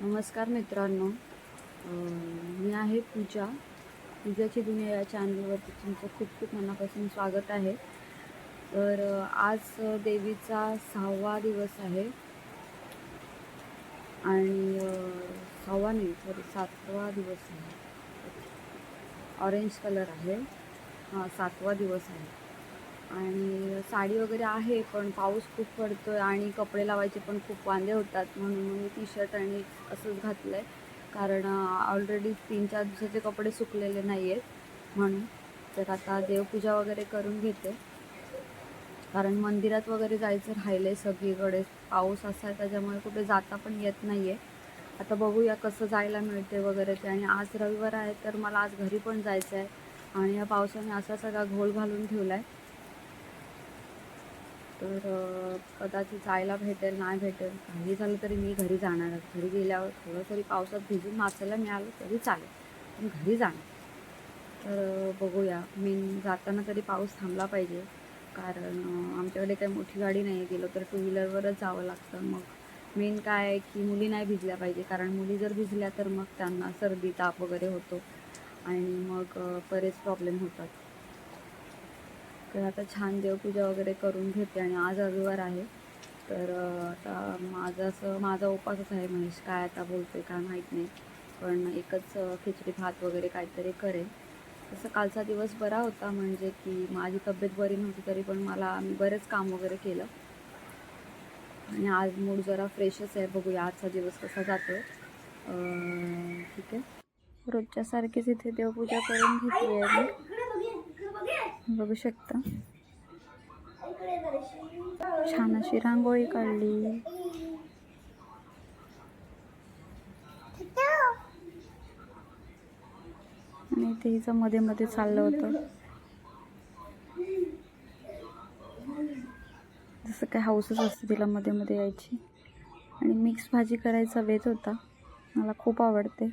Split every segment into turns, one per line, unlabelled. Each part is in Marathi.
नमस्कार मित्रांनो. मी आहे पूजा. पूजाची दुनिया या चॅनलवरती तुमचं खूप खूप मनापासून स्वागत आहे. तर आज देवीचा सहावा दिवस आहे. आणि सहावा नाही सॉरी सातवा दिवस आहे. ऑरेंज कलर आहे. हां सातवा दिवस आहे. आणि साडी वगैरे आहे पण पाऊस खूप पडतो आहे आणि कपडे लावायचे पण खूप वांदे होतात. म्हणून मी टी शर्ट आणि असंच घातलं आहे कारण ऑलरेडी तीन चार दिवसाचे कपडे सुकलेले नाही आहेत म्हणून तर आता देवपूजा वगैरे करून घेते. कारण मंदिरात वगैरे जायचं राहिलं आहे सगळीकडे. पाऊस असा आहे त्याच्यामुळे कुठे जाता पण येत नाही आहे आता बघूया कसं जायला मिळते वगैरे ते. आणि आज रविवार आहे तर मला आज घरी पण जायचं आहे आणि या पावसाने असा सगळा घोल घालून ठेवला आहे तर कदाचित जायला भेटेल नाही भेटेल काही झालं तरी मी घरी जाणार घरी गेल्यावर थोडं तरी पावसात भिजून नाचायला मिळालं तरी चालेल पण घरी जाणार. तर बघूया. मी जाताना तरी पाऊस थांबला पाहिजे. कारण आमच्याकडे काही मोठी गाडी नाही गेलो तर टू व्हीलरवरच जावं लागतं. मग मेन काय आहे की मुली नाही भिजल्या पाहिजे. कारण मुली जर भिजल्या तर मग त्यांना सर्दी ताप वगैरे होतो. आणि मग बरेच प्रॉब्लेम होतात. तर आता छान देवपूजा वगैरे करून घेते आणि आज रविवार आहे. तर आता माझं असं माझा उपासच आहे महेश. काय आता बोलते काय माहीत नाही. पण एकच खिचडी भात वगैरे काहीतरी करेन. तसं कालचा दिवस बरा होता म्हणजे की माझी तब्येत बरी नव्हती तरी पण मला मी बरेच काम वगैरे केलं. आणि आज मूड जरा फ्रेशच आहे. बघूया आजचा दिवस कसा जातो ठीक आहे. रोजच्यासारखीच इथे देवपूजा करून घेतली आहे मी. बघू शकता. छान अशी रांगोळी काढली. आणि ते हिचं मध्ये मध्ये चाललं होतं. जसं काय हाऊसच असते तिला मध्ये मध्ये यायची. आणि मिक्स भाजी करायचा वेत होता. मला खूप आवडते.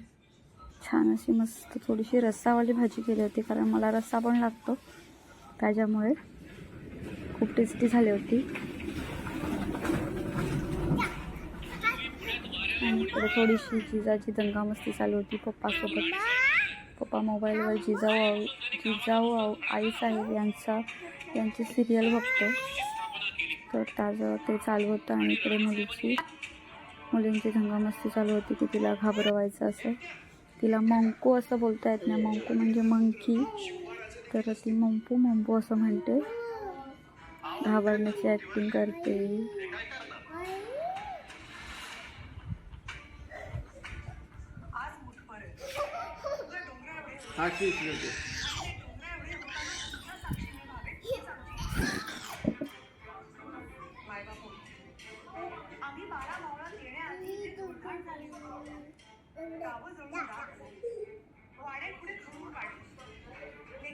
छान अशी मस्त थोडीशी रस्सावाली भाजी केली होती कारण मला रस्सा पण लागतो. त्याच्यामुळे खूप टेस्टी झाली होती. आणि इकडे थोडीशी जिजाची दंगामस्ती चालू होती. पप्पासोबत पप्पा मोबाईलवर जिजाऊ आऊ जिजाऊ आऊ आई साहेब यांचा यांची सिरियल बघतो तर त्याचं ते चालू होतं आणि इकडे मुलीची मुलींची दंगामस्ती चालू होती की तिला घाबरवायचं असं. तिला मंकू असं बोलता येत नाही. मंकू म्हणजे मंकी. तर ती मंपू मंपू असं म्हणते. घाबरण्याची ॲक्टिंग करते.
हा ठीक आहे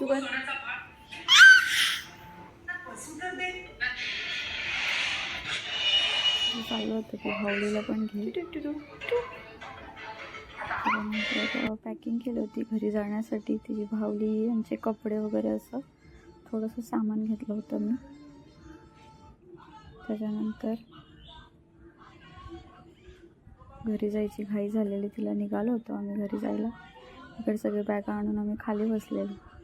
तू
चालू होतं की भावलीला पण पॅकिंग केली होती घरी जाण्यासाठी. तिची भावली यांचे कपडे वगैरे असं थोडंसं सामान घेतलं होतं मी. त्याच्यानंतर घरी जायची घाई झालेली तिला निघालो होतो आम्ही घरी जायला. इकडे सगळे बॅगा आणून आम्ही खाली बसलेलो.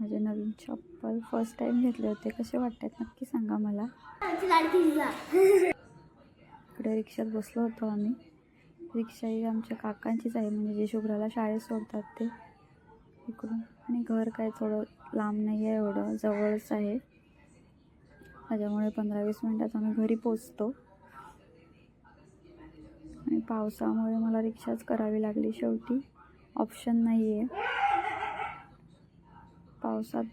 माझे नवीन चप्पल फर्स्ट टाईम घेतले होते. कसे वाटतात? नक्की सांगा मला. इकडे रिक्षात बसलो होतो आम्ही. रिक्षा ही आमच्या काकांचीच आहे. म्हणजे जे शुभ्राला शाळेत सोडतात ते. इकडून. आणि घर काय थोडं लांब नाही आहे एवढं. जवळच आहे. त्याच्यामुळे पंधरा वीस मिनटात आम्ही घरी पोचतो. आणि पावसामुळे मला रिक्षाच करावी लागली शेवटी. ऑप्शन नाही आहे पावसात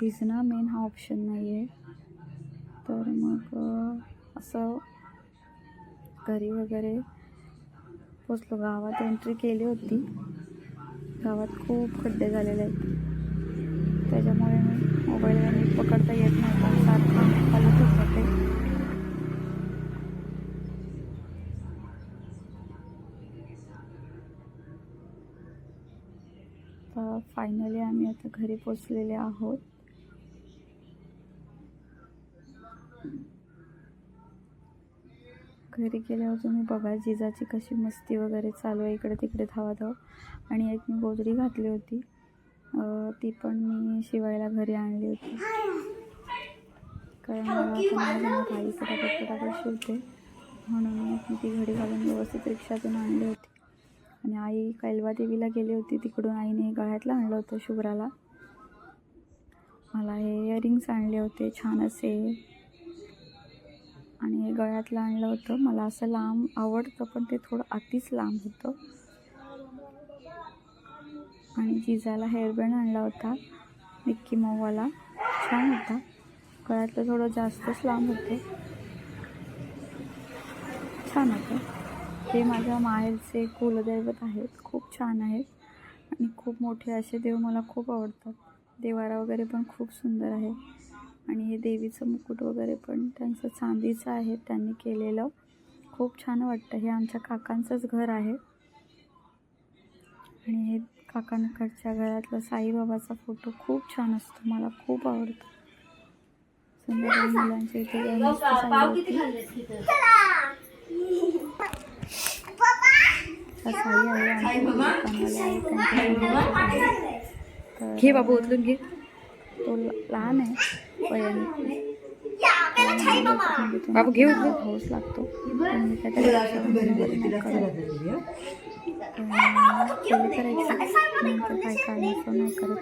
भिजणं मेन हा ऑप्शन नाही आहे तर मग असं घरी वगैरे पोचलो. गावात एंट्री केली होती. गावात खूप खड्डे झालेले आहेत. त्याच्यामुळे मी मोबाईलवर नीट पकडता येत नव्हता सारखा चालत होतं ते तर फायनली आम्ही आता घरी पोचलेले आहोत. घरी गेल्यावर तुम्ही बघा जिजाची कशी मस्ती वगैरे चालू आहे इकडे तिकडे धावाधाव आणि एक मी गोजरी घातली होती. ती पण मी शिवायला घरी आणली होती. कारण मला काही पटापट पटापट शिवते म्हणून मी ती घडी घालून व्यवस्थित रिक्षातून आणली होती. आणि आई कैलवा देवीला गेली होती. तिकडून आईने गळ्यातलं आणलं होतं शुभ्राला. मला हे इयरिंग्स आणले होते छान असे आणि हे गळ्यातलं आणलं होतं. मला असं लांब आवडतं पण ते थोडं अतिच लांब होतं. आणि जिजाला हेअरबँड आणला होता मिक्की मऊवाला छान होता. गळ्यातलं थोडं जास्तच लांब होतं. छान होतं. हे माझ्या माहेरचे कुलदैवत आहेत. खूप छान आहेत आणि खूप मोठे असे देव मला खूप आवडतात. देवारा वगैरे पण खूप सुंदर आहे. आणि हे देवीचं मुकुट वगैरे पण त्यांचं चांदीचं आहे त्यांनी केलेलं. खूप छान वाटतं. हे आमच्या काकांचंच घर आहे. आणि हे काकांकडच्या घरातलं साईबाबाचा फोटो खूप छान असतो. मला खूप आवडतो. संध्याकाळी मुलांच्या इथे. जाऊन साई आहे आमच्या
घे बाबू उचलून घे.
तो लहान आहे पण
बाबू घे उचलून
पाऊस लागतो. करायची. काय काढण्याचं नाही करत.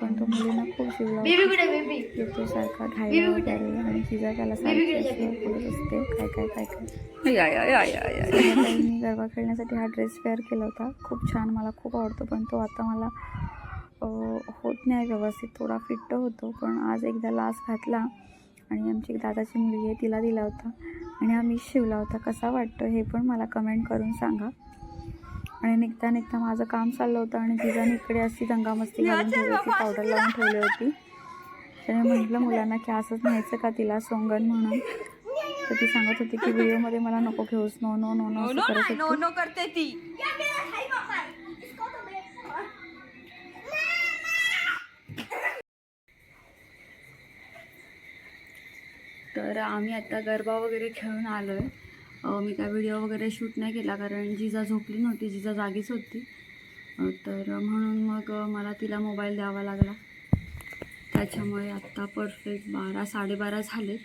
पण तो मुलींना खूप शिवला. येतो सारखा घायला वगैरे आणि तिचा त्याला बोलत असते. काय काय काय काय.
या या या या या
संध्याकाळी मी गरबा खेळण्यासाठी हा ड्रेस वेअर केला होता. खूप छान मला खूप आवडतो पण तो आता मला होत नाही व्यवस्थित. थोडा फिट्ट होतो पण आज एकदा लास घातला. आणि आमची एक दादाची मुलगी आहे तिला दिला होता. आणि हा मी शिवला होता. कसा वाटतो हे पण मला कमेंट करून सांगा. आणि निघता निघता माझं काम चाललं होतं आणि तिजाने इकडे अशी दंगामस्ती घालून ठेवली होती पावडर लावून ठेवली होती. त्याने म्हटलं मुलांना की असंच न्यायचं का तिला? सोंगण म्हणून. तर ती सांगत होती की व्हिडिओमध्ये मला नको घेऊस. नो नो नो नो असं करत होती. तर आम्ही आता गरबा वगैरे खेळून आलो आहे मी काय व्हिडिओ वगैरे शूट नाही केला कारण जिजा झोपली नव्हती जिजा जागीच होती. तर म्हणून मग मला तिला मोबाईल द्यावा लागला. त्याच्यामुळे आत्ता परफेक्ट बारा साडेबारा झाले.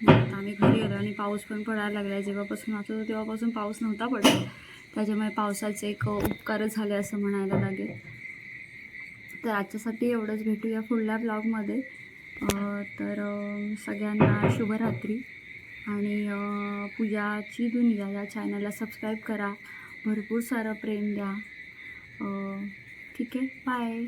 आता आम्ही घरी आलो आणि पाऊस पण पडायला लागला आहे जेव्हापासून आता होतो तेव्हापासून पाऊस नव्हता पडला त्याच्यामुळे पावसाचे एक उपकारच झाले असं म्हणायला लागेल. तर आजच्यासाठी एवढंच. भेटूया पुढल्या ब्लॉगमध्ये तर सगळ्यांना शुभरात्री आणि पूजाची दुनिया या चॅनलला सबस्क्राईब करा. भरपूर सारं प्रेम द्या. ठीक आहे. बाय